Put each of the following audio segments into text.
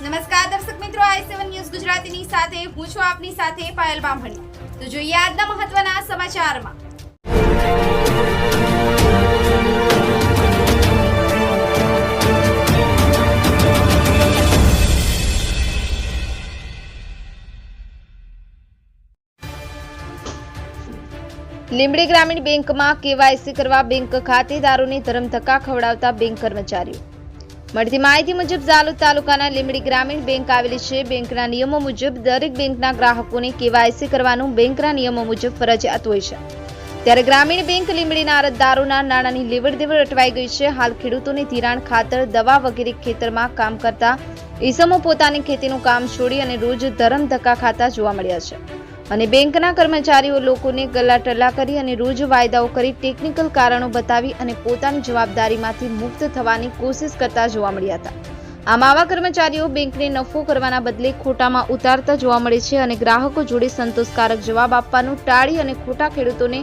નમસ્કાર, દર્શક મિત્રો, આઈ સેવન ન્યૂઝ ગુજરાતીની સાથે, હું છું આપની સાથે પાયલ બામણી. તો જોઈએ આજના મહત્વના સમાચારમાં. લીંબડી ગ્રામીણ બેંકમાં કેવાયસી કરવા બેંક ખાતેદારોને ધરમધક્કા ખવડાવતા બેંક કર્મચારીઓ. મળતી માહિતી મુજબ ઝાલોદ તાલુકાના લીમડી ગ્રામીણ બેંક આવેલી છે. બેંકના નિયમો મુજબ દરેક બેંકના ગ્રાહકોને કેવાયસી કરવાનું બેંકના નિયમો મુજબ ફરજિયાત હોય છે. ત્યારે ગ્રામીણ બેંક લીંબડીના અરજદારોના નાણાંની લેવડ દેવડ અટવાઈ ગઈ છે. હાલ ખેડૂતોને ધિરાણ ખાતર, દવા વગેરે ખેતરમાં કામ કરતા ઈસમો પોતાની ખેતીનું કામ છોડી અને રોજ ધરમ ધક્કા ખાતા જોવા મળ્યા છે. અને બેંકના કર્મચારીઓ લોકોને ગલ્લા ટલ્લા કરી અને રોજ વાયદાઓ કરી ટેકનિકલ કારણો બતાવી અને પોતાની જવાબદારીમાંથી મુક્ત થવાની કોશિશ કરતા જોવા મળ્યા હતા. આમ આવા કર્મચારીઓ બેંકને નફો કરવાના બદલે ખોટામાં ઉતારતા જોવા મળે છે અને ગ્રાહકો જોડે સંતોષકારક જવાબ આપવાનું ટાળી અને ખોટા ખેડૂતોને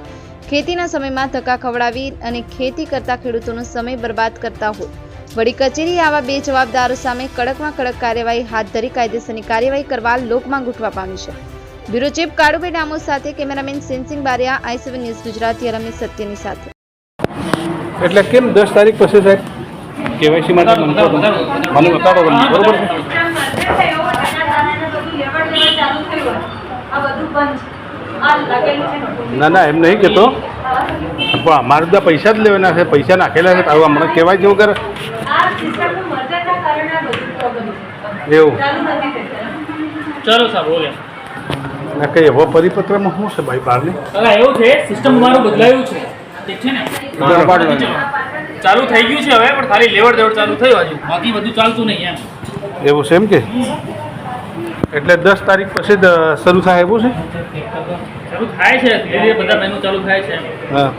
ખેતીના સમયમાં ધક્કા ખવડાવી અને ખેતી કરતા ખેડૂતોનો સમય બરબાદ કરતા હોય. વળી કચેરી આવા બે જવાબદારો સામે કડકમાં કડક કાર્યવાહી હાથ ધરી કાયદેસરની કાર્યવાહી કરવા લોકમાં ઉઠવા પામી છે. બ્યુરો ચીફ કાળુભાઈ ડામોર સાથે cameraman Sensing Bariya I seven news Gujarati Ramesh સત્યની સાથે. એટલે કેમ દસ તારીખ પછી સાહેબ? કેવાયસી માટે મને. બતાડો બરોબર છે? ના ના એમ નહીં કહેતો. પણ અમારે બધા પૈસા જ લેવાના છે પૈસા નાખેલા છે તારું હમણાં કહેવાય જેવું કરે. એવું. ચાલો સાહેબ ના કંઈ એવો પરિપત્રમાં શું છે ભાઈ બહારની? હવે એવું છે સિસ્ટમ તમારું બદલાયું છે. ઠીક છે ને? બરાબર. બાકી ચલો. થઈ ગયું છે હવે પણ ખાલી લેવડ દેવડ ચાલુ થયું હજુ. બાકી બધું ચાલતું નહીં એમ. એવું છે એમ કે? એટલે દસ તારીખ પછી શરૂ થાય એવું છે? ચાલુ થાય છે ધીરે બધા મેનુ ચાલુ થાય છે. હા.